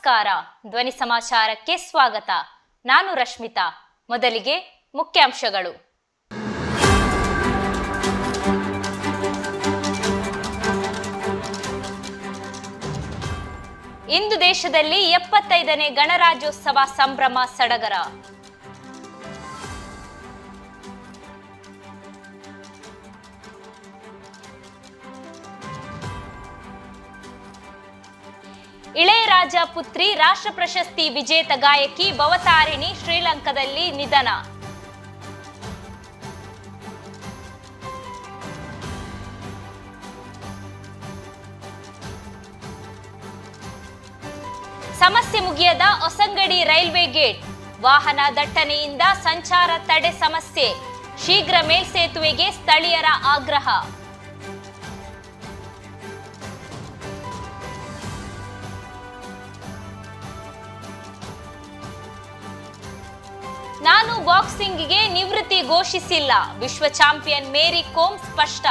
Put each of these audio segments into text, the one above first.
ನಮಸ್ಕಾರ. ಧ್ವನಿ ಸಮಾಚಾರಕ್ಕೆ ಸ್ವಾಗತ. ನಾನು ರಶ್ಮಿತಾ. ಮೊದಲಿಗೆ ಮುಖ್ಯಾಂಶಗಳು. ಇಂದು ದೇಶದಲ್ಲಿ ಎಪ್ಪತ್ತೈದನೇ ಗಣರಾಜ್ಯೋತ್ಸವ ಸಂಭ್ರಮ ಸಡಗರ. ಇಳೆಯರಾಜ ಪುತ್ರಿ, ರಾಷ್ಟ್ರ ಪ್ರಶಸ್ತಿ ವಿಜೇತ ಗಾಯಕಿ ಭವತಾರಿಣಿ ಶ್ರೀಲಂಕಾದಲ್ಲಿ ನಿಧನ. ಸಮಸ್ಯೆ ಮುಗಿಯದ ಹೊಸಂಗಡಿ ರೈಲ್ವೆ ಗೇಟ್. ವಾಹನ ದಟ್ಟಣೆಯಿಂದ ಸಂಚಾರ ತಡೆ ಸಮಸ್ಯೆ. ಶೀಘ್ರ ಮೇಲ್ಸೇತುವೆಗೆ ಸ್ಥಳೀಯರ ಆಗ್ರಹ. ನಾನು ಬಾಕ್ಸಿಂಗ್ಗೆ ನಿವೃತ್ತಿ ಘೋಷಿಸಿಲ್ಲ. ವಿಶ್ವ ಚಾಂಪಿಯನ್ ಮೇರಿ ಕೋಮ್ ಸ್ಪಷ್ಟ.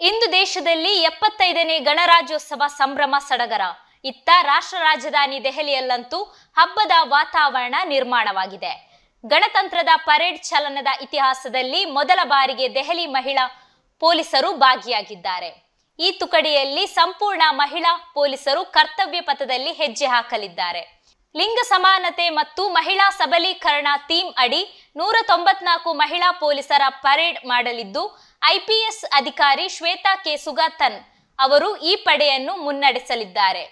ಇಂದು ದೇಶದಲ್ಲಿ ಎಪ್ಪತ್ತೈದನೇ ಗಣರಾಜ್ಯೋತ್ಸವ ಸಂಭ್ರಮ ಸಡಗರ. ಇತ್ತ ರಾಷ್ಟ್ರ ರಾಜಧಾನಿ ದೆಹಲಿಯಲ್ಲಂತೂ ಹಬ್ಬದ ವಾತಾವರಣ ನಿರ್ಮಾಣವಾಗಿದೆ. ಗಣತಂತ್ರದ ಪರೇಡ್ ಚಲನದ ಇತಿಹಾಸದಲ್ಲಿ ಮೊದಲ ಬಾರಿಗೆ ದೆಹಲಿ ಮಹಿಳಾ ಪೊಲೀಸರು ಭಾಗಿಯಾಗಿದ್ದಾರೆ. ಈ ತುಕಡಿಯಲ್ಲಿ ಸಂಪೂರ್ಣ ಮಹಿಳಾ ಪೊಲೀಸರು ಕರ್ತವ್ಯ ಪಥದಲ್ಲಿ ಹೆಜ್ಜೆ ಹಾಕಲಿದ್ದಾರೆ. ಲಿಂಗ ಸಮಾನತೆ ಮತ್ತು ಮಹಿಳಾ ಸಬಲೀಕರಣ ಥೀಮ್ ಅಡಿ ನೂರ ತೊಂಬತ್ನಾಲ್ಕು ಮಹಿಳಾ ಪೊಲೀಸರ ಪರೇಡ್ ಮಾಡಲಿದ್ದು ಐಪಿಎಸ್ ಅಧಿಕಾರಿ ಶ್ವೇತಾ ಕೆ. ಸುಗಾತನ್ ಅವರು ಈ ಪಡೆಯನ್ನು ಮುನ್ನಡೆಸಲಿದ್ದಾರೆ.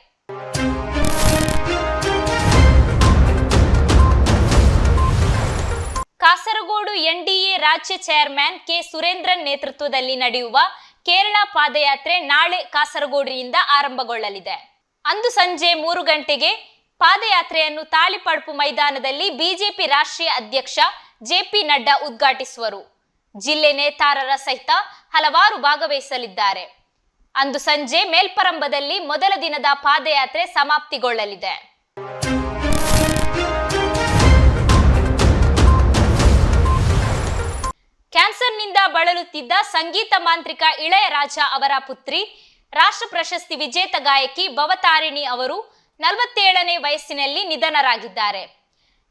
ಕಾಸರಗೋಡು ಎನ್ಡಿಎ ರಾಜ್ಯ ಚೇರ್ಮನ್ ಕೆ ಸುರೇಂದ್ರನ್ ನೇತೃತ್ವದಲ್ಲಿ ನಡೆಯುವ ಕೇರಳ ಪಾದಯಾತ್ರೆ ನಾಳೆ ಕಾಸರಗೋಡಿನಿಂದ ಆರಂಭಗೊಳ್ಳಲಿದೆ. ಅಂದು ಸಂಜೆ ಮೂರು ಗಂಟೆಗೆ ಪಾದಯಾತ್ರೆಯನ್ನು ತಾಳಿಪಡ್ಪು ಮೈದಾನದಲ್ಲಿ ಬಿಜೆಪಿ ರಾಷ್ಟ್ರೀಯ ಅಧ್ಯಕ್ಷ ಜೆಪಿ ನಡ್ಡಾ ಉದ್ಘಾಟಿಸುವರು. ಜಿಲ್ಲೆ ನೇತಾರರ ಸಹಿತ ಹಲವಾರು ಭಾಗವಹಿಸಲಿದ್ದಾರೆ. ಅಂದು ಸಂಜೆ ಮೇಲ್ಪರಂಬದಲ್ಲಿ ಮೊದಲ ದಿನದ ಪಾದಯಾತ್ರೆ ಸಮಾಪ್ತಿಗೊಳ್ಳಲಿದೆ. ಕ್ಯಾನ್ಸರ್ನಿಂದ ಬಳಲುತ್ತಿದ್ದ ಸಂಗೀತ ಮಾಂತ್ರಿಕ ಇಳೆಯರಾಜ ಅವರ ಪುತ್ರಿ, ರಾಷ್ಟ್ರ ಪ್ರಶಸ್ತಿ ವಿಜೇತ ಗಾಯಕಿ ಭವತಾರಿಣಿ ಅವರು ನಲವತ್ತೇಳನೇ ವಯಸ್ಸಿನಲ್ಲಿ ನಿಧನರಾಗಿದ್ದಾರೆ.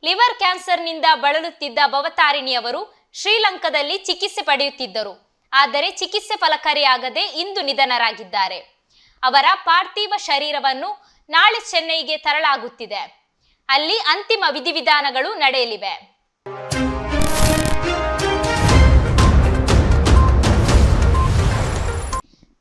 ಲಿವರ್ ಕ್ಯಾನ್ಸರ್ನಿಂದ ಬಳಲುತ್ತಿದ್ದ ಭವತಾರಿಣಿ ಅವರು ಶ್ರೀಲಂಕಾದಲ್ಲಿ ಚಿಕಿತ್ಸೆ ಪಡೆಯುತ್ತಿದ್ದರು, ಆದರೆ ಚಿಕಿತ್ಸೆ ಫಲಕಾರಿಯಾಗದೆ ಇಂದು ನಿಧನರಾಗಿದ್ದಾರೆ. ಅವರ ಪಾರ್ಥಿವ ಶರೀರವನ್ನು ನಾಳೆ ಚೆನ್ನೈಗೆ ತರಲಾಗುತ್ತಿದೆ. ಅಲ್ಲಿ ಅಂತಿಮ ವಿಧಿವಿಧಾನಗಳು ನಡೆಯಲಿವೆ.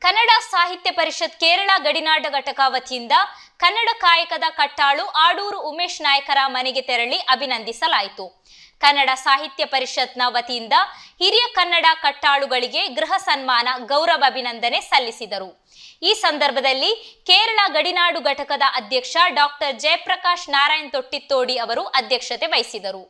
ಕನ್ನಡ ಸಾಹಿತ್ಯ ಪರಿಷತ್ ಕೇರಳ ಗಡಿನಾಡ ಘಟಕ ವತಿಯಿಂದ ಕನ್ನಡ ಕಾಯಕದ ಕಟ್ಟಾಳು ಆಡೂರು ಉಮೇಶ್ ನಾಯಕರ ಮನೆಗೆ ತೆರಳಿ ಅಭಿನಂದಿಸಲಾಯಿತು. ಕನ್ನಡ ಸಾಹಿತ್ಯ ಪರಿಷತ್ನ ವತಿಯಿಂದ ಹಿರಿಯ ಕನ್ನಡ ಕಟ್ಟಾಳುಗಳಿಗೆ ಗೃಹ ಸನ್ಮಾನ, ಗೌರವ ಅಭಿನಂದನೆ ಸಲ್ಲಿಸಿದರು. ಈ ಸಂದರ್ಭದಲ್ಲಿ ಕೇರಳ ಗಡಿನಾಡು ಘಟಕದ ಅಧ್ಯಕ್ಷ ಡಾಕ್ಟರ್ ಜಯಪ್ರಕಾಶ್ ನಾರಾಯಣ್ ತೊಟ್ಟಿತ್ತೋಡಿ ಅವರು ಅಧ್ಯಕ್ಷತೆ ವಹಿಸಿದರು.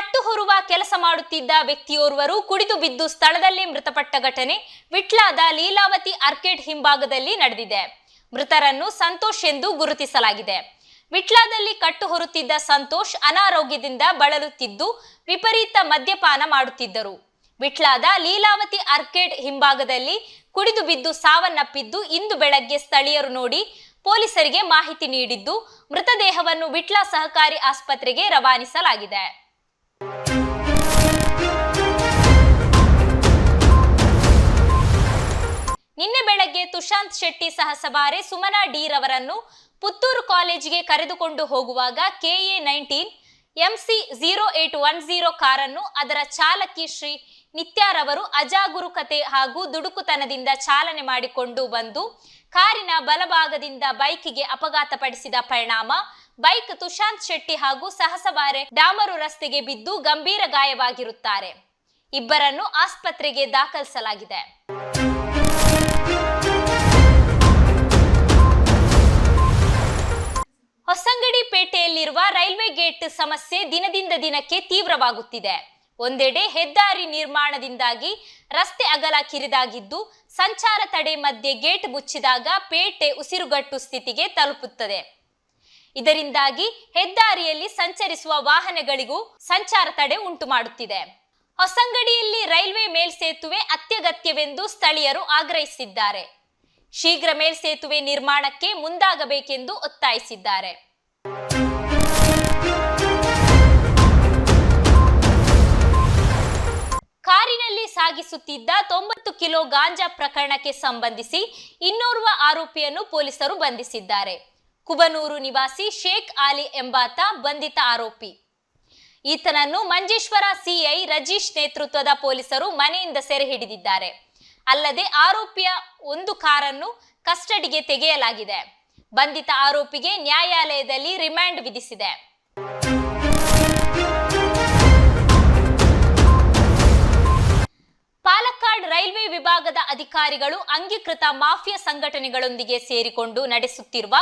ಕಟ್ಟು ಹೊರುವ ಕೆಲಸ ಮಾಡುತ್ತಿದ್ದ ವ್ಯಕ್ತಿಯೋರ್ವರು ಕುಡಿದು ಬಿದ್ದು ಸ್ಥಳದಲ್ಲೇ ಮೃತಪಟ್ಟ ಘಟನೆ ವಿಟ್ಲಾದ ಲೀಲಾವತಿ ಆರ್ಕಿಡ್ ಹಿಂಭಾಗದಲ್ಲಿ ನಡೆದಿದೆ. ಮೃತರನ್ನು ಸಂತೋಷ್ ಎಂದು ಗುರುತಿಸಲಾಗಿದೆ. ವಿಟ್ಲಾದಲ್ಲಿ ಕಟ್ಟು ಹೊರುತ್ತಿದ್ದ ಸಂತೋಷ್ ಅನಾರೋಗ್ಯದಿಂದ ಬಳಲುತ್ತಿದ್ದು ವಿಪರೀತ ಮದ್ಯಪಾನ ಮಾಡುತ್ತಿದ್ದರು. ವಿಟ್ಲಾದ ಲೀಲಾವತಿ ಆರ್ಕಿಡ್ ಹಿಂಭಾಗದಲ್ಲಿ ಕುಡಿದು ಬಿದ್ದು ಸಾವನ್ನಪ್ಪಿದ್ದು ಇಂದು ಬೆಳಗ್ಗೆ ಸ್ಥಳೀಯರು ನೋಡಿ ಪೊಲೀಸರಿಗೆ ಮಾಹಿತಿ ನೀಡಿದ್ದು ಮೃತದೇಹವನ್ನು ವಿಟ್ಲ ಸಹಕಾರಿ ಆಸ್ಪತ್ರೆಗೆ ರವಾನಿಸಲಾಗಿದೆ. ನಿನ್ನೆ ಬೆಳಗ್ಗೆ ತುಶಾಂತ್ ಶೆಟ್ಟಿ ಸಹ ಸವಾರೆ ಸುಮನಾ ಡೀರ್ ಅವರನ್ನು ಪುತ್ತೂರು ಕಾಲೇಜಿಗೆ ಕರೆದುಕೊಂಡು ಹೋಗುವಾಗ KA nineteen MC zero eight one zero ಕಾರನ್ನು ಅದರ ಚಾಲಕಿ ಶ್ರೀ ನಿತ್ಯಾರವರು ಅಜಾಗರೂಕತೆ ಹಾಗೂ ದುಡುಕುತನದಿಂದ ಚಾಲನೆ ಮಾಡಿಕೊಂಡು ಬಂದು ಕಾರಿನ ಬಲಭಾಗದಿಂದ ಬೈಕಿಗೆ ಅಪಘಾತಪಡಿಸಿದ ಪರಿಣಾಮ ಬೈಕ್ ತುಶಾಂತ್ ಶೆಟ್ಟಿ ಹಾಗೂ ಸಹಸವಾರೆ ಡಾಮರು ರಸ್ತೆಗೆ ಬಿದ್ದು ಗಂಭೀರ ಗಾಯವಾಗಿರುತ್ತಾರೆ. ಇಬ್ಬರನ್ನು ಆಸ್ಪತ್ರೆಗೆ ದಾಖಲಿಸಲಾಗಿದೆ. ಹೊಸಂಗಡಿ ಪೇಟೆಯಲ್ಲಿರುವ ರೈಲ್ವೆ ಗೇಟ್ ಸಮಸ್ಯೆ ದಿನದಿಂದ ದಿನಕ್ಕೆ ತೀವ್ರವಾಗುತ್ತಿದೆ. ಒಂದೆಡೆ ಹೆದ್ದಾರಿ ನಿರ್ಮಾಣದಿಂದಾಗಿ ರಸ್ತೆ ಅಗಲ ಕಿರಿದಾಗಿದ್ದು, ಸಂಚಾರ ತಡೆ ಮಧ್ಯೆ ಗೇಟ್ ಮುಚ್ಚಿದಾಗ ಪೇಟೆ ಉಸಿರುಗಟ್ಟು ಸ್ಥಿತಿಗೆ ತಲುಪುತ್ತದೆ. ಇದರಿಂದಾಗಿ ಹೆದ್ದಾರಿಯಲ್ಲಿ ಸಂಚರಿಸುವ ವಾಹನಗಳಿಗೂ ಸಂಚಾರ ತಡೆ ಉಂಟು ಮಾಡುತ್ತಿದೆ. ಹೊಸಂಗಡಿಯಲ್ಲಿ ರೈಲ್ವೆ ಮೇಲ್ಸೇತುವೆ ಅತ್ಯಗತ್ಯವೆಂದು ಸ್ಥಳೀಯರು ಆಗ್ರಹಿಸಿದ್ದಾರೆ. ಶೀಘ್ರ ಮೇಲ್ಸೇತುವೆ ನಿರ್ಮಾಣಕ್ಕೆ ಮುಂದಾಗಬೇಕೆಂದು ಒತ್ತಾಯಿಸಿದ್ದಾರೆ. ಕಾರಿನಲ್ಲಿ ಸಾಗಿಸುತ್ತಿದ್ದ ತೊಂಬತ್ತು ಕಿಲೋ ಗಾಂಜಾ ಪ್ರಕರಣಕ್ಕೆ ಸಂಬಂಧಿಸಿ ಇನ್ನೋರ್ವ ಆರೋಪಿಯನ್ನು ಪೊಲೀಸರು ಬಂಧಿಸಿದ್ದಾರೆ. ಕುಬನೂರು ನಿವಾಸಿ ಶೇಖ್ ಆಲಿ ಎಂಬಾತ ಬಂಧಿತ ಆರೋಪಿ. ಈತನನ್ನು ಮಂಜೇಶ್ವರ ಸಿಐ ರಜೀಶ್ ನೇತೃತ್ವದ ಪೊಲೀಸರು ಮನೆಯಿಂದ ಸೆರೆ ಹಿಡಿದಿದ್ದಾರೆ. ಅಲ್ಲದೆ ಆರೋಪಿಯ ಒಂದು ಕಾರನ್ನು ಕಸ್ಟಡಿಗೆ ತೆಗೆಯಲಾಗಿದೆ. ಬಂಧಿತ ಆರೋಪಿಗೆ ನ್ಯಾಯಾಲಯದಲ್ಲಿ ರಿಮ್ಯಾಂಡ್ ವಿಧಿಸಿದೆ. ಪಾಲಕ್ಕಾಡ್ ರೈಲ್ವೆ ವಿಭಾಗದ ಅಧಿಕಾರಿಗಳು ಅಂಗೀಕೃತ ಮಾಫಿಯಾ ಸಂಘಟನೆಗಳೊಂದಿಗೆ ಸೇರಿಕೊಂಡು ನಡೆಸುತ್ತಿರುವ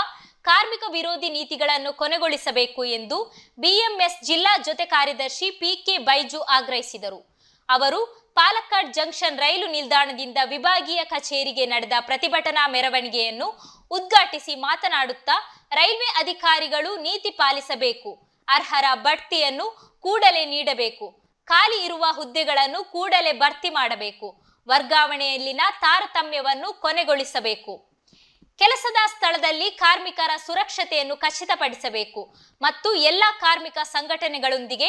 ಕಾರ್ಮಿಕ ವಿರೋಧಿ ನೀತಿಗಳನ್ನು ಕೊನೆಗೊಳಿಸಬೇಕು ಎಂದು ಬಿಎಂಎಸ್ ಜಿಲ್ಲಾ ಜೊತೆ ಕಾರ್ಯದರ್ಶಿ ಪಿಕೆ ಬೈಜು ಆಗ್ರಹಿಸಿದರು. ಅವರು, ಪಾಲಕ್ಕಾಡ್ ಜಂಕ್ಷನ್ ರೈಲು ನಿಲ್ದಾಣದಿಂದ ವಿಭಾಗೀಯ ಕಚೇರಿಗೆ ನಡೆದ ಪ್ರತಿಭಟನಾ ಮೆರವಣಿಗೆಯನ್ನು ಉದ್ಘಾಟಿಸಿ ಮಾತನಾಡುತ್ತಾ, ರೈಲ್ವೆ ಅಧಿಕಾರಿಗಳು ನೀತಿ ಪಾಲಿಸಬೇಕು, ಅರ್ಹರ ಬಡ್ತಿಯನ್ನು ಕೂಡಲೇ ನೀಡಬೇಕು, ಖಾಲಿ ಇರುವ ಹುದ್ದೆಗಳನ್ನು ಕೂಡಲೇ ಭರ್ತಿ ಮಾಡಬೇಕು, ವರ್ಗಾವಣೆಯಲ್ಲಿನ ತಾರತಮ್ಯವನ್ನು ಕೊನೆಗೊಳಿಸಬೇಕು. ಕೆಲಸದ ಸ್ಥಳದಲ್ಲಿ ಕಾರ್ಮಿಕರ ಸುರಕ್ಷತೆಯನ್ನು ಖಚಿತಪಡಿಸಬೇಕು ಮತ್ತು ಎಲ್ಲ ಕಾರ್ಮಿಕ ಸಂಘಟನೆಗಳೊಂದಿಗೆ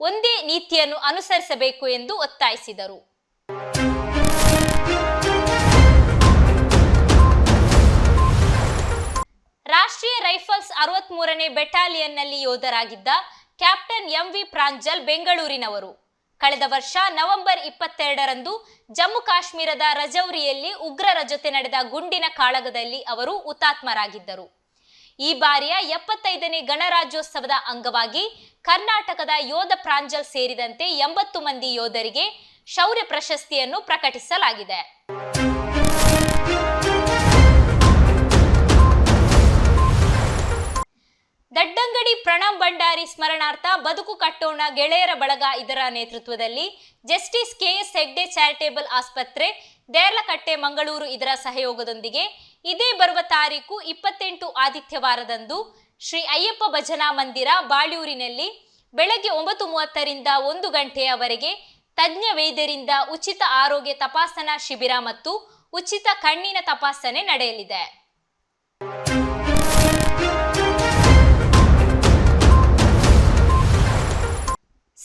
ಒಂದೇ ನೀತಿಯನ್ನು ಅನುಸರಿಸಬೇಕು ಎಂದು ಒತ್ತಾಯಿಸಿದರು. ರಾಷ್ಟ್ರೀಯ ರೈಫಲ್ಸ್ ಅರವತ್ತ್ ಮೂರನೇ ಬೆಟಾಲಿಯನ್ನಲ್ಲಿ ಯೋಧರಾಗಿದ್ದ ಕ್ಯಾಪ್ಟನ್ ಎಂವಿ ಪ್ರಾಂಜಲ್ ಬೆಂಗಳೂರಿನವರು. ಕಳೆದ ವರ್ಷ ನವೆಂಬರ್ ಇಪ್ಪತ್ತೆರಡರಂದು ಜಮ್ಮು ಕಾಶ್ಮೀರದ ರಜೌರಿಯಲ್ಲಿ ಉಗ್ರರ ಜೊತೆ ನಡೆದ ಗುಂಡಿನ ಕಾಳಗದಲ್ಲಿ ಅವರು ಹುತಾತ್ಮರಾಗಿದ್ದರು. ಈ ಬಾರಿಯ ಎಪ್ಪತ್ತೈದನೇ ಗಣರಾಜ್ಯೋತ್ಸವದ ಅಂಗವಾಗಿ ಕರ್ನಾಟಕದ ಯೋಧ ಪ್ರಾಂಜಲ್ ಸೇರಿದಂತೆ ಎಂಬತ್ತು ಮಂದಿ ಯೋಧರಿಗೆ ಶೌರ್ಯ ಪ್ರಶಸ್ತಿಯನ್ನು ಪ್ರಕಟಿಸಲಾಗಿದೆ. ಪ್ರಣಮ್ ಸ್ಮರಣಾರ್ಥ ಬದುಕು ಕಟ್ಟೋಣ ಗೆಳೆಯರ ಬಳಗ ಇದರ ನೇತೃತ್ವದಲ್ಲಿ ಜಸ್ಟಿಸ್ ಕೆಎಸ್ ಹೆಗ್ಡೆ ಚಾರಿಟೇಬಲ್ ಆಸ್ಪತ್ರೆ, ದೇರ್ಲಕಟ್ಟೆ, ಮಂಗಳೂರು ಇದರ ಸಹಯೋಗದೊಂದಿಗೆ ಇದೇ ಬರುವ ತಾರೀಕು ಇಪ್ಪತ್ತೆಂಟು ಆದಿತ್ಯವಾರದಂದು ಶ್ರೀ ಅಯ್ಯಪ್ಪ ಭಜನಾ ಮಂದಿರ ಬಾಳೂರಿನಲ್ಲಿ ಬೆಳಗ್ಗೆ ಒಂಬತ್ತು ಮೂವತ್ತರಿಂದ ಒಂದು ಗಂಟೆಯವರೆಗೆ ತಜ್ಞ ವೈದ್ಯರಿಂದ ಉಚಿತ ಆರೋಗ್ಯ ತಪಾಸಣಾ ಶಿಬಿರ ಮತ್ತು ಉಚಿತ ಕಣ್ಣಿನ ತಪಾಸಣೆ ನಡೆಯಲಿದೆ.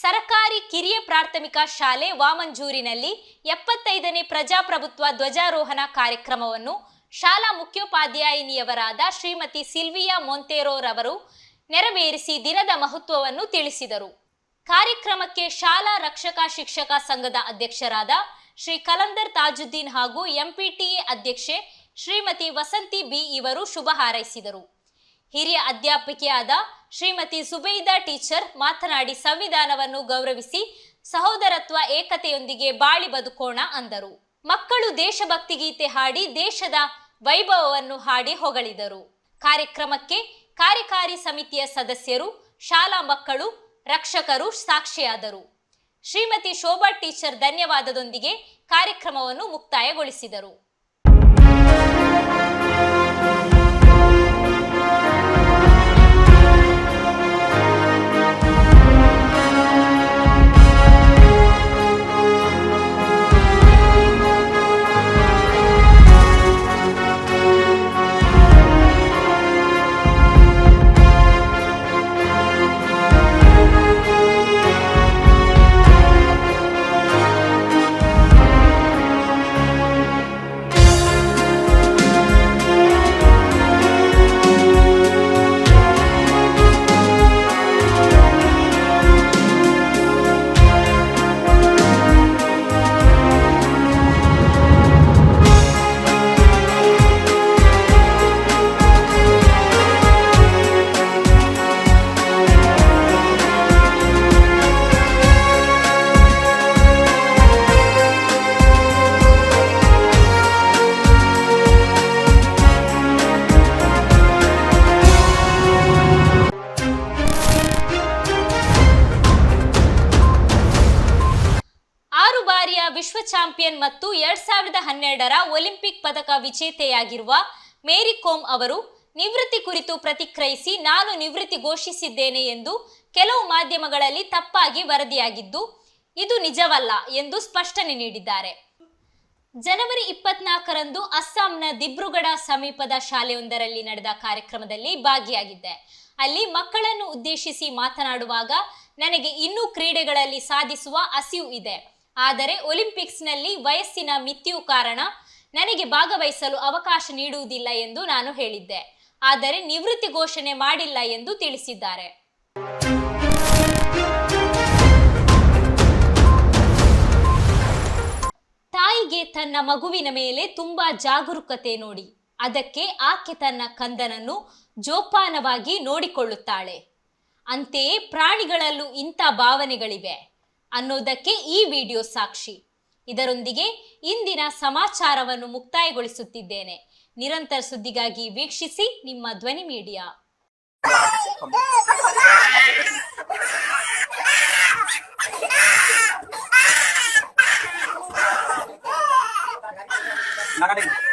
ಸರಕಾರಿ ಕಿರಿಯ ಪ್ರಾಥಮಿಕ ಶಾಲೆ ವಾಮಂಜೂರಿನಲ್ಲಿ ಎಪ್ಪತ್ತೈದನೇ ಪ್ರಜಾಪ್ರಭುತ್ವ ಧ್ವಜಾರೋಹಣ ಕಾರ್ಯಕ್ರಮವನ್ನು ಶಾಲಾ ಮುಖ್ಯೋಪಾಧ್ಯಾಯಿನಿಯವರಾದ ಶ್ರೀಮತಿ ಸಿಲ್ವಿಯಾ ಮೊಂತೇರೋರವರು ನೆರವೇರಿಸಿ ದಿನದ ಮಹತ್ವವನ್ನು ತಿಳಿಸಿದರು. ಕಾರ್ಯಕ್ರಮಕ್ಕೆ ಶಾಲಾ ರಕ್ಷಕ ಶಿಕ್ಷಕ ಸಂಘದ ಅಧ್ಯಕ್ಷರಾದ ಶ್ರೀ ಕಲಂದರ್ ತಾಜುದ್ದೀನ್ ಹಾಗೂ ಎಂಪಿಟಿಎ ಅಧ್ಯಕ್ಷೆ ಶ್ರೀಮತಿ ವಸಂತಿ ಬಿ ಇವರು ಶುಭ ಹಾರೈಸಿದರು. ಹಿರಿಯ ಅಧ್ಯಾಪಕಿಯಾದ ಶ್ರೀಮತಿ ಸುಬೈದಾ ಟೀಚರ್ ಮಾತನಾಡಿ ಸಂವಿಧಾನವನ್ನು ಗೌರವಿಸಿ ಸಹೋದರತ್ವ ಏಕತೆಯೊಂದಿಗೆ ಬಾಳಿ ಬದುಕೋಣ ಅಂದರು. ಮಕ್ಕಳು ದೇಶಭಕ್ತಿ ಗೀತೆ ಹಾಡಿ ದೇಶದ ವೈಭವವನ್ನು ಹಾಡಿ ಹೊಗಳಿದರು. ಕಾರ್ಯಕ್ರಮಕ್ಕೆ ಕಾರ್ಯಕಾರಿ ಸಮಿತಿಯ ಸದಸ್ಯರು, ಶಾಲಾ ಮಕ್ಕಳು, ರಕ್ಷಕರು ಸಾಕ್ಷಿಯಾದರು. ಶ್ರೀಮತಿ ಶೋಭಾ ಟೀಚರ್ ಧನ್ಯವಾದದೊಂದಿಗೆ ಕಾರ್ಯಕ್ರಮವನ್ನು ಮುಕ್ತಾಯಗೊಳಿಸಿದರು. ಪದಕ ವಿಜೇತೆಯಾಗಿರುವ ಮೇರಿ ಕೋಮ್ ಅವರು, ನಿವೃತ್ತಿ ಕುರಿತು ಪ್ರತಿಕ್ರಿಯಿಸಿ ನಾನು ನಿವೃತ್ತಿ ಘೋಷಿಸಿದ್ದೇನೆ ಎಂದು ಕೆಲವು ಮಾಧ್ಯಮಗಳಲ್ಲಿ ತಪ್ಪಾಗಿ ವರದಿಯಾಗಿದ್ದು, ಇದು ನಿಜವಲ್ಲ ಎಂದು ಸ್ಪಷ್ಟನೆ ನೀಡಿದ್ದಾರೆ. ಜನವರಿ ಇಪ್ಪತ್ನಾಲ್ಕರಂದು ಅಸ್ಸಾಂನ ದಿಬ್ರುಗಢ ಸಮೀಪದ ಶಾಲೆಯೊಂದರಲ್ಲಿ ನಡೆದ ಕಾರ್ಯಕ್ರಮದಲ್ಲಿ ಭಾಗಿಯಾಗಿದ್ದೆ. ಅಲ್ಲಿ ಮಕ್ಕಳನ್ನು ಉದ್ದೇಶಿಸಿ ಮಾತನಾಡುವಾಗ ನನಗೆ ಇನ್ನೂ ಕ್ರೀಡೆಗಳಲ್ಲಿ ಸಾಧಿಸುವ ಹಸಿವು ಇದೆ. ಆದರೆ ಒಲಿಂಪಿಕ್ಸ್ನಲ್ಲಿ ವಯಸ್ಸಿನ ಮಿತಿಯು ಕಾರಣ ನನಗೆ ಭಾಗವಹಿಸಲು ಅವಕಾಶ ನೀಡುವುದಿಲ್ಲ ಎಂದು ನಾನು ಹೇಳಿದ್ದೆ. ಆದರೆ ನಿವೃತ್ತಿ ಘೋಷಣೆ ಮಾಡಿಲ್ಲ ಎಂದು ತಿಳಿಸಿದ್ದಾರೆ. ತಾಯಿಗೆ ತನ್ನ ಮಗುವಿನ ಮೇಲೆ ತುಂಬಾ ಜಾಗರೂಕತೆ ನೋಡಿ, ಅದಕ್ಕೆ ಆಕೆ ತನ್ನ ಕಂದನನ್ನು ಜೋಪಾನವಾಗಿ ನೋಡಿಕೊಳ್ಳುತ್ತಾಳೆ. ಅಂತೆಯೇ ಪ್ರಾಣಿಗಳಲ್ಲೂ ಇಂಥ ಭಾವನೆಗಳಿವೆ. ಅನ್ನೋದಕ್ಕೆ ಈ ವಿಡಿಯೋ ಸಾಕ್ಷಿ. ಇದರೊಂದಿಗೆ ಇಂದಿನ ಸಮಾಚಾರವನ್ನು ಮುಕ್ತಾಯಗೊಳಿಸುತ್ತಿದ್ದೇನೆ ನಿರಂತರ ಸುದ್ದಿಗಾಗಿ ವೀಕ್ಷಿಸಿ ನಿಮ್ಮ ಧ್ವನಿ ಮೀಡಿಯಾ Nakating.